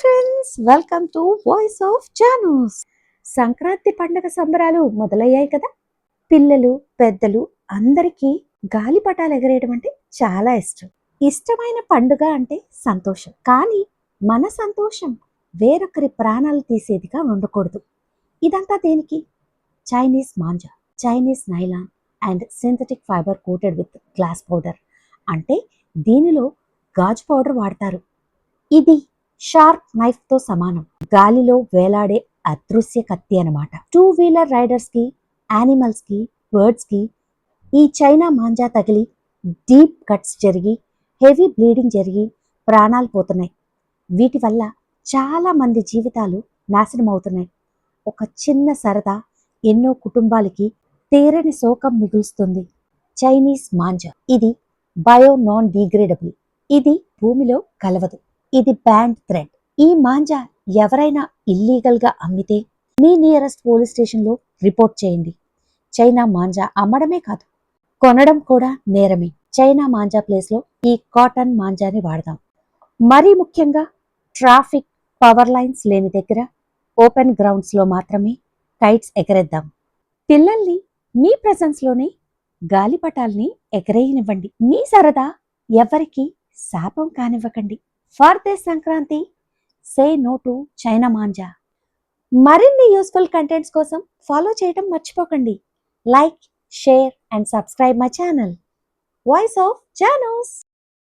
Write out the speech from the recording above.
Friends welcome to voice of Janus Sankranti పండగ సంబరాలు మొదలయ్యాయి కదా? పిల్లలు పెద్దలు అందరికీ గాలిపటాలు ఎగరేయడం అంటే చాలా ఇష్టం. ఇష్టమైన పండుగ అంటే సంతోషం. కానీ మన సంతోషం వేరొకరి ప్రాణాలు తీసేదిగా ఉండకూడదు. ఇదంతా దేనికి? Chinese manja Chinese nylon and synthetic fibre coated with glass powder అంటే దీనిలో గాజు పౌడర్ వాడతారు. ఇది షార్ప్ నైఫ్తో సమానం. గాలిలో వేలాడే అదృశ్య కత్తి అనమాట టూ వీలర్ రైడర్స్కి యానిమల్స్కి బర్డ్స్కి ఈ చైనా మాంజా తగిలి డీప్ కట్స్ జరిగి హెవీ బ్లీడింగ్ జరిగి ప్రాణాలు పోతున్నాయి. వీటి వల్ల చాలా మంది జీవితాలు నాశనం అవుతున్నాయి. ఒక చిన్న సరదా ఎన్నో కుటుంబాలకి తీరని శోకం మిగులుస్తుంది. చైనీస్ మాంజా. ఇది బయో నాన్ డిగ్రేడబుల్. ఇది భూమిలో కలవదు. ఇది బ్యాండ్ థ్రెడ్ ఈ మాంజా ఎవరైనా ఇల్లీగల్గా అమ్మితే మీ నియరెస్ట్ పోలీస్ స్టేషన్లో రిపోర్ట్ చేయండి. చైనా మాంజా అమ్మడమే కాదు కొనడం కూడా నేరమే. చైనా మాంజా ప్లేస్లో ఈ కాటన్ మాంజాని వాడదాం. మరీ ముఖ్యంగా ట్రాఫిక్ పవర్ లైన్స్ లేని దగ్గర ఓపెన్ గ్రౌండ్స్లో మాత్రమే కైట్స్ ఎగరేద్దాం. పిల్లల్ని మీ presence లోనే గాలిపటాల్ని ఎగరేయనివ్వండి. మీ సరదా ఎవరికి శాపం కానివ్వకండి. For Sankranti say no to China manja. మరిన్ని యూస్ఫుల్ కంటెంట్స్ కోసం ఫాలో చేయడం మర్చిపోకండి. Like share and subscribe my channel. Voice of జానోస్.